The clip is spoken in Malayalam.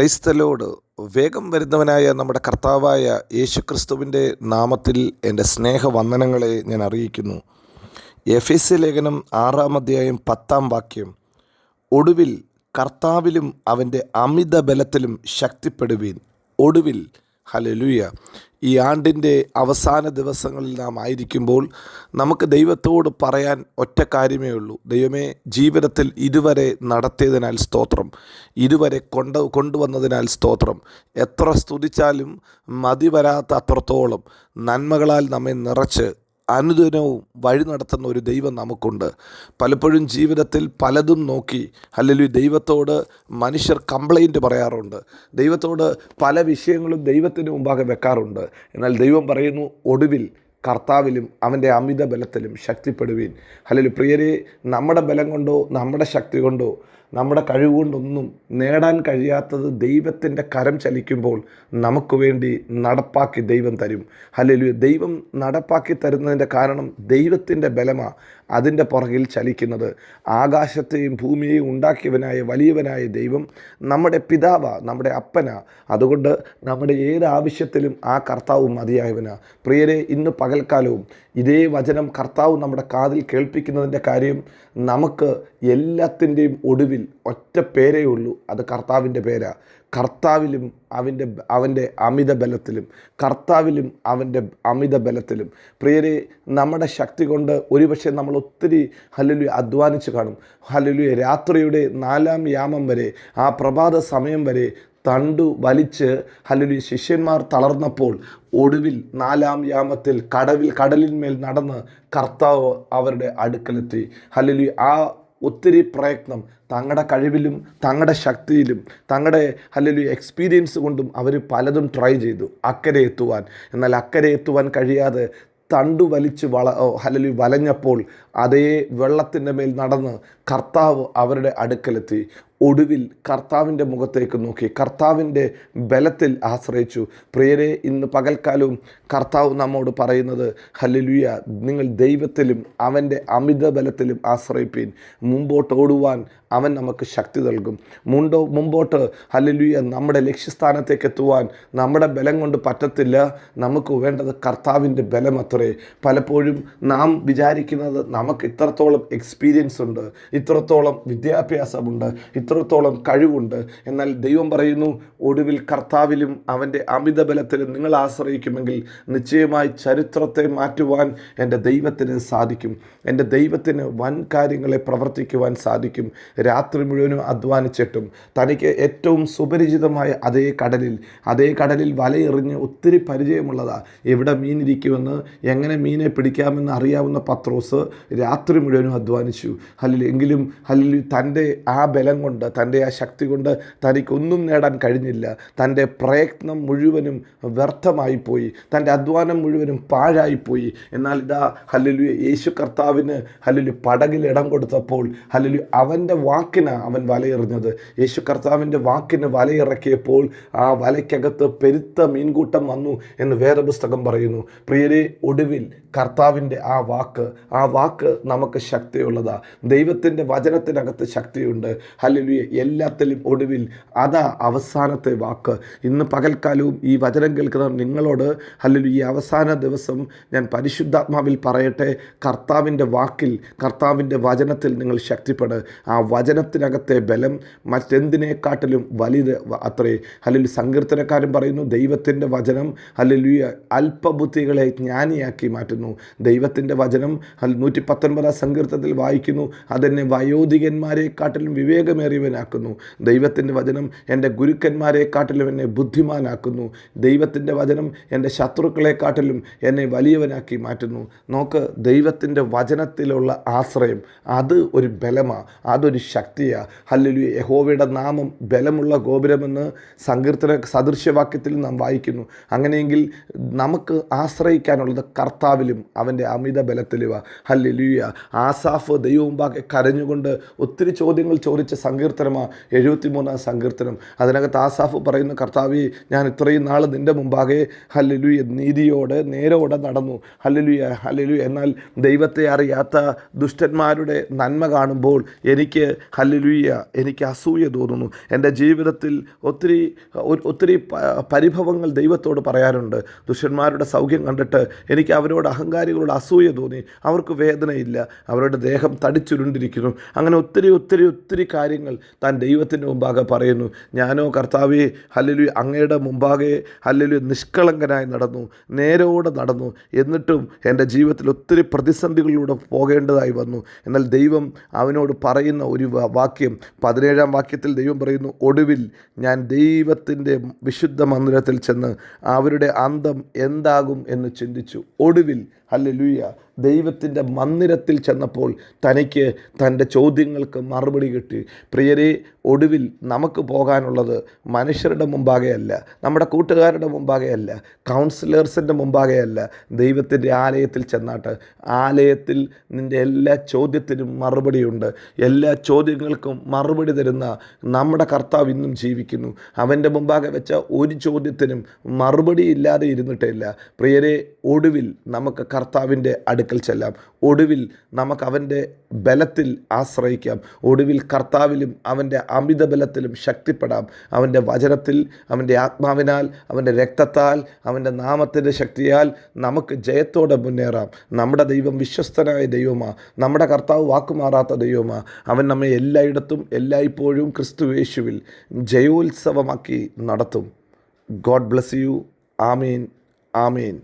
ക്രൈസ്തലോട് വേഗം വരുന്നവനായ നമ്മുടെ കർത്താവായ യേശുക്രിസ്തുവിന്റെ നാമത്തിൽ എന്റെ സ്നേഹവന്ദനങ്ങളെ ഞാൻ അറിയിക്കുന്നു. എഫ് എസ് ലേഖനം ആറാം അധ്യായം പത്താം വാക്യം. ഒടുവിൽ കർത്താവിലും അവന്റെ അമിത ബലത്തിലും ശക്തിപ്പെടുവീൻ. ഒടുവിൽ ഹലലുയ ഈ ആണ്ടിന്റെ അവസാന ദിവസങ്ങളിൽ നാം ആയിരിക്കുമ്പോൾ നമുക്ക് ദൈവത്തോട് പറയാൻ ഒറ്റ കാര്യമേ ഉള്ളൂ. ദൈവമേ ജീവിതത്തിൽ ഇതുവരെ നടത്തിയതിനാൽ സ്തോത്രം. ഇതുവരെ കൊണ്ട് കൊണ്ടുവന്നതിനാൽ സ്തോത്രം. എത്ര സ്തുതിച്ചാലും മതി വരാത്ത അത്രത്തോളം നന്മകളാൽ നമ്മെ നിറച്ച് അനുദിനവും വഴി നടത്തുന്ന ഒരു ദൈവം നമുക്കുണ്ട്. പലപ്പോഴും ജീവിതത്തിൽ പലതും നോക്കി അല്ലെങ്കിൽ ദൈവത്തോട് മനുഷ്യർ കംപ്ലൈന്റ് പറയാറുണ്ട്. ദൈവത്തോട് പല വിഷയങ്ങളും ദൈവത്തിന് മുമ്പാകെ വെക്കാറുണ്ട്. എന്നാൽ ദൈവം പറയുന്നു ഒടുവിൽ കർത്താവിലും അവന്റെ അമിത ബലത്തിലും ശക്തിപ്പെടുവീൻ. അല്ലെങ്കിൽ പ്രിയരെ നമ്മുടെ ബലം കൊണ്ടോ നമ്മുടെ ശക്തി കൊണ്ടോ നമ്മുടെ കഴിവുകൊണ്ടൊന്നും നേടാൻ കഴിയാത്തത് ദൈവത്തിന്റെ കരം ചലിക്കുമ്പോൾ നമുക്ക് വേണ്ടി നടപ്പാക്കി ദൈവം തരും. അല്ലെങ്കിൽ ദൈവം നടപ്പാക്കി തരുന്നതിന്റെ കാരണം ദൈവത്തിന്റെ ബലമാണ് അതിന്റെ പുറകിൽ ചലിക്കുന്നത്. ആകാശത്തെയും ഭൂമിയെയും ഉണ്ടാക്കിയവനായ വലിയവനായ ദൈവം നമ്മുടെ പിതാവ നമ്മുടെ അപ്പന. അതുകൊണ്ട് നമ്മുടെ ഏത് ആവശ്യത്തിലും ആ കർത്താവ് മതിയായവനാ. പ്രിയരെ ഇന്ന് പകൽക്കാലവും ഇതേ വചനം കർത്താവ് നമ്മുടെ കാതിൽ കേൾപ്പിക്കുന്നതിന്റെ കാര്യം നമുക്ക് എല്ലാത്തിന്റെയും ഒടുവിൽ ഒറ്റ പേരേ ഉള്ളൂ. അത് കർത്താവിന്റെ പേരാ. കർത്താവിലും അവന്റെ അവന്റെ അമിത ബലത്തിലും. കർത്താവിലും അവന്റെ അമിത ബലത്തിലും. പ്രിയരെ നമ്മുടെ ശക്തി കൊണ്ട് ഒരുപക്ഷെ നമ്മൾ ഒത്തിരി ഹലലു അധ്വാനിച്ച് കാണും. ഹലലു രാത്രിയുടെ നാലാം യാമം വരെ ആ പ്രഭാത സമയം വരെ തണ്ടു വലിച്ച് ഹലുലി ശിഷ്യന്മാർ തളർന്നപ്പോൾ ഒടുവിൽ നാലാം യാമത്തിൽ കടവിൽ കടലിന്മേൽ നടന്ന് കർത്താവ് അവരുടെ അടുക്കലെത്തി. ഹലുലി ആ ഒത്തിരി പ്രയത്നം തങ്ങളുടെ കഴിവിലും തങ്ങളുടെ ശക്തിയിലും തങ്ങളുടെ അല്ലെങ്കിൽ എക്സ്പീരിയൻസ് കൊണ്ടും അവർ പലതും ട്രൈ ചെയ്തു. അക്കരെ എത്തുവാൻ. എന്നാൽ അക്കരെ എത്തുവാൻ കഴിയാതെ തണ്ടു വലിച്ച് വള അല്ലെങ്കിൽ വലഞ്ഞപ്പോൾ അതേ വെള്ളത്തിന്റെ മേൽ നടന്ന് കർത്താവ് അവരുടെ അടുക്കലെത്തി ഒടുവിൽ കർത്താവിന്റെ മുഖത്തേക്ക് നോക്കി കർത്താവിന്റെ ബലത്തിൽ ആശ്രയിച്ചു. പ്രിയരെ ഇന്ന് പകൽക്കാലവും കർത്താവ് നമ്മോട് പറയുന്നത് ഹല്ലുയ നിങ്ങൾ ദൈവത്തിലും അവന്റെ അമിത ബലത്തിലും ആശ്രയിപ്പീൻ. മുമ്പോട്ട് ഓടുവാൻ അവൻ നമുക്ക് ശക്തി നൽകും. മുണ്ടോ മുമ്പോട്ട് ഹല്ലുയ നമ്മുടെ ലക്ഷ്യസ്ഥാനത്തേക്ക് എത്തുവാൻ നമ്മുടെ ബലം കൊണ്ട് പറ്റത്തില്ല. നമുക്ക് വേണ്ടത് കർത്താവിന്റെ ബലം അത്രേ പലപ്പോഴും നാം വിചാരിക്കുന്നത് നമുക്ക് ഇത്രത്തോളം എക്സ്പീരിയൻസ് ഉണ്ട്. ഇത്രത്തോളം വിദ്യാഭ്യാസമുണ്ട് ഇത്രത്തോളം കഴിവുണ്ട്. എന്നാൽ ദൈവം പറയുന്നു ഒടുവിൽ കർത്താവിലും അവന്റെ അമിത ബലത്തിലും നിങ്ങൾ ആശ്രയിക്കുമെങ്കിൽ നിശ്ചയമായി ചരിത്രത്തെ മാറ്റുവാൻ എന്റെ ദൈവത്തിന് സാധിക്കും. എന്റെ ദൈവത്തിന് വൻ കാര്യങ്ങളെ പ്രവർത്തിക്കുവാൻ സാധിക്കും. രാത്രി മുഴുവനും അധ്വാനിച്ചിട്ടും തനിക്ക് ഏറ്റവും സുപരിചിതമായ അതേ കടലിൽ അതേ കടലിൽ വലയെറിഞ്ഞ് ഒത്തിരി പരിചയമുള്ളതാ. എവിടെ മീനിരിക്കുമെന്ന് എങ്ങനെ മീനെ പിടിക്കാമെന്ന് അറിയാവുന്ന പത്രോസ് രാത്രി മുഴുവനും അധ്വാനിച്ചു. ഹല്ലിൽ എങ്കിലും അല്ലെങ്കിൽ തന്റെ ആ ബലം കൊണ്ട് തന്റെ ആ ശക്തി കൊണ്ട് തനിക്കൊന്നും നേടാൻ കഴിഞ്ഞില്ല. തന്റെ പ്രയത്നം മുഴുവനും വ്യർത്ഥമായിപ്പോയി തന്റെ അധ്വാനം മുഴുവനും പാഴായിപ്പോയി എന്നാൽ ഇതാ ഹല്ലുലു യേശു കർത്താവിന് ഹല്ലുലു പടകിൽ ഇടം കൊടുത്തപ്പോൾ ഹല്ലുലു അവന്റെ വാക്കിനാണ് അവൻ വലയെറിഞ്ഞത്. യേശു കർത്താവിന്റെ വാക്കിന് വലയിറക്കിയപ്പോൾ ആ വലയ്ക്കകത്ത് പെരുത്ത മീൻകൂട്ടം വന്നു എന്ന് വേറെ പുസ്തകം പറയുന്നു. പ്രിയരെ ഒടുവിൽ കർത്താവിന്റെ ആ വാക്ക് ആ വാക്ക് നമുക്ക് ശക്തിയുള്ളതാണ് ദൈവത്തിന്റെ വചനത്തിനകത്ത് ശക്തിയുണ്ട്. ഹല്ലുലുയ. എല്ലാത്തിലും ഒടുവിൽ അതാ അവസാനത്തെ വാക്ക്. ഇന്ന് പകൽക്കാലവും ഈ വചനം കേൾക്കുന്ന നിങ്ങളോട് ഹല്ലുലി ഈ അവസാന ദിവസം ഞാൻ പരിശുദ്ധാത്മാവിൽ പറയട്ടെ കർത്താവിന്റെ വാക്കിൽ കർത്താവിന്റെ വചനത്തിൽ നിങ്ങൾ ശക്തിപ്പെട്. ആ വചനത്തിനകത്തെ ബലം മറ്റെന്തിനേക്കാട്ടിലും വലുത് അത്രേ. ഹല്ലുലി സങ്കീർത്തനക്കാരൻ പറയുന്നു ദൈവത്തിന്റെ വചനം ഹല്ലുലിയ അല്പബുദ്ധികളെ ജ്ഞാനിയാക്കി മാറ്റുന്നു. ദൈവത്തിന്റെ വചനം നൂറ്റി പത്തൊൻപതാം സങ്കീർത്തത്തിൽ വായിക്കുന്നു അതെന്നെ വയോധികന്മാരെക്കാട്ടിലും വിവേകമേറിയവനാക്കുന്നു. ദൈവത്തിന്റെ വചനം എന്റെ ഗുരുക്കന്മാരെക്കാട്ടിലും എന്നെ ബുദ്ധിമാനാക്കുന്നു. ദൈവത്തിന്റെ വചനം എന്റെ ശത്രുക്കളെക്കാട്ടിലും എന്നെ വലിയവനാക്കി മാറ്റുന്നു. നോക്ക് ദൈവത്തിന്റെ വചനത്തിലുള്ള ആശ്രയം അത് ഒരു ബലമാണ് അതൊരു ശക്തിയാണ് ഹല്ലലു യഹോവയുടെ നാമം ബലമുള്ള ഗോപുരമെന്ന് സങ്കീർത്തന സദൃശ്യവാക്യത്തിൽ നാം വായിക്കുന്നു. അങ്ങനെയെങ്കിൽ നമുക്ക് ആശ്രയിക്കാനുള്ളത് കർത്താവിലും അവന്റെ അമിത ബലത്തിലുമാണ് ഹല്ലുയ ആസാഫ് ദൈവമുമ്പാകെ കരഞ്ഞു കരഞ്ഞുകൊണ്ട് ഒത്തിരി ചോദ്യങ്ങൾ ചോദിച്ച സങ്കീർത്തനമാണ് എഴുപത്തിമൂന്നാം സങ്കീർത്തനം. അതിനകത്ത് ആസാഫ് പറയുന്ന കർത്താവി ഞാൻ ഇത്രയും നാൾ നിന്റെ മുമ്പാകെ ഹല്ലലുയ നീതിയോടെ നേരോടെ നടന്നു. ഹല്ലലുയ ഹല്ലലുയ. എന്നാൽ ദൈവത്തെ അറിയാത്ത ദുഷ്ടന്മാരുടെ നന്മ കാണുമ്പോൾ എനിക്ക് ഹല്ലലുയ എനിക്ക് അസൂയ തോന്നുന്നു. എന്റെ ജീവിതത്തിൽ ഒത്തിരി ഒത്തിരി പരിഭവങ്ങൾ ദൈവത്തോട് പറയാറുണ്ട് ദുഷ്ടന്മാരുടെ സൗഖ്യം കണ്ടിട്ട് എനിക്ക് അവരോട് അഹങ്കാരികളോട് അസൂയ തോന്നി. അവർക്ക് വേദനയില്ല. അവരുടെ ദേഹം തടിച്ചുരുണ്ടിരിക്കുന്നു. അങ്ങനെ ഒത്തിരി ഒത്തിരി ഒത്തിരി കാര്യങ്ങൾ താൻ ദൈവത്തിന്റെ മുമ്പാകെ പറയുന്നു. ഞാനോ കർത്താവെ ഹല്ലലു അങ്ങയുടെ മുമ്പാകെ ഹല്ലലു നിഷ്കളങ്കനായി നടന്നു നേരോടെ നടന്നു. എന്നിട്ടും എന്റെ ജീവിതത്തിൽ ഒത്തിരി പ്രതിസന്ധികളിലൂടെ പോകേണ്ടതായി വന്നു. എന്നാൽ ദൈവം അവനോട് പറയുന്ന ഒരു വാക്യം പതിനേഴാം വാക്യത്തിൽ ദൈവം പറയുന്നു ഒടുവിൽ ഞാൻ ദൈവത്തിന്റെ വിശുദ്ധ മന്ദിരത്തിൽ ചെന്ന് അവരുടെ അന്തം എന്താകും എന്ന് ചിന്തിച്ചു. ഒടുവിൽ ഹല്ലേലൂയ ദൈവത്തിന്റെ മന്ദിരത്തിൽ ചെന്നപ്പോൾ തനിക്ക് തന്റെ ചോദ്യങ്ങൾക്ക് മറുപടി കിട്ടി. പ്രിയരെ ഒടുവിൽ നമുക്ക് പോകാനുള്ളത് മനുഷ്യരുടെ മുമ്പാകെയല്ല നമ്മുടെ കൂട്ടുകാരുടെ മുമ്പാകെയല്ല കൗൺസിലേഴ്സിന്റെ മുമ്പാകെയല്ല. ദൈവത്തിന്റെ ആലയത്തിൽ ചെന്നാട്ട് ആലയത്തിൽ നിന്റെ എല്ലാ ചോദ്യത്തിനും മറുപടിയുണ്ട്. എല്ലാ ചോദ്യങ്ങൾക്കും മറുപടി തരുന്ന നമ്മുടെ കർത്താവ് ഇന്നും ജീവിക്കുന്നു. അവന്റെ മുമ്പാകെ വെച്ച ഒരു ചോദ്യത്തിനും മറുപടി ഇല്ലാതെ ഇരുന്നിട്ടില്ല പ്രിയരെ ഒടുവിൽ നമുക്ക് കർത്താവിന്റെ അടുക്കൽ ചെല്ലാം. ഒടുവിൽ നമുക്ക് അവന്റെ ബലത്തിൽ ആശ്രയിക്കാം. ഒടുവിൽ കർത്താവിലും അവന്റെ അമിത ബലത്തിലും ശക്തിപ്പെടാം. അവന്റെ വചനത്തിൽ അവന്റെ ആത്മാവിനാൽ അവന്റെ രക്തത്താൽ അവന്റെ നാമത്തിന്റെ ശക്തിയാൽ നമുക്ക് ജയത്തോടെ മുന്നേറാം. നമ്മുടെ ദൈവം വിശ്വസ്തനായ ദൈവമാണ് നമ്മുടെ കർത്താവ് വാക്കുമാറാത്ത ദൈവമാണ് അവൻ നമ്മെ എല്ലായിടത്തും എല്ലായ്പ്പോഴും ക്രിസ്തു യേശുവിൽ ജയോത്സവമാക്കി നടത്തും. God bless you. Amin. Amin.